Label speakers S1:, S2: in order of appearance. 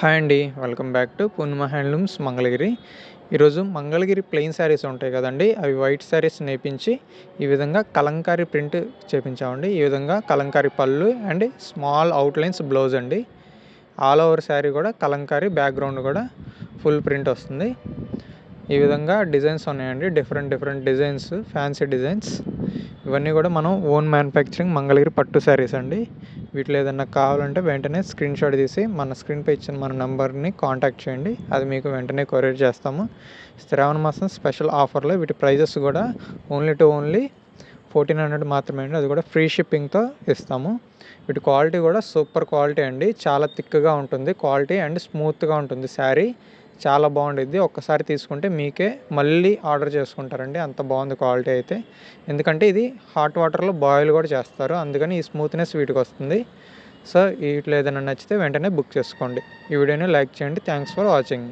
S1: Hi అండి welcome back to Purnima handlooms Mangalagiri. ఈరోజు Mangalagiri plain saris ఉంటాయి కదండి అవి వైట్ శారీస్ నేపించి ఈ విధంగా కలంకారీ ప్రింట్ చేపించామండి. ఈ విధంగా కలంకారీ పళ్ళు అండ్ స్మాల్ అవుట్లైన్స్ బ్లౌజ్ అండి. ఆల్ ఓవర్ శారీ కూడా కలంకారీ బ్యాక్గ్రౌండ్ కూడా ఫుల్ ప్రింట్ వస్తుంది. ఈ విధంగా డిజైన్స్ ఉన్నాయండి different different designs fancy designs. ఇవన్నీ కూడా మనం ఓన్ మ్యానుఫ్యాక్చరింగ్ మంగళగిరి పట్టు శారీస్ అండి. వీటిలో ఏదన్నా కావాలంటే వెంటనే స్క్రీన్ షాట్ తీసి మన స్క్రీన్పై ఇచ్చిన మన నెంబర్ని కాంటాక్ట్ చేయండి. అది మీకు వెంటనే కొరియర్ చేస్తాము. శ్రావణ మాసం స్పెషల్ ఆఫర్లో వీటి ప్రైజెస్ కూడా only to only fourteen hundred మాత్రమే అండి. అది కూడా ఫ్రీ షిప్పింగ్తో ఇస్తాము. వీటి క్వాలిటీ కూడా సూపర్ క్వాలిటీ అండి. చాలా థిక్గా ఉంటుంది. క్వాలిటీ అండ్ స్మూత్గా ఉంటుంది శారీ. చాలా బాగుండిద్ది. ఒక్కసారి తీసుకుంటే మీకే మళ్ళీ ఆర్డర్ చేసుకుంటారండి. అంత బాగుంది క్వాలిటీ అయితే. ఎందుకంటే ఇది హాట్ వాటర్లో బాయిల్ కూడా చేస్తారు. అందుకని ఈ స్మూత్నెస్ వీటికి వస్తుంది. సో వీటిలో ఏదైనా నచ్చితే వెంటనే బుక్ చేసుకోండి. ఈ వీడియోని లైక్ చేయండి. Thanks for watching.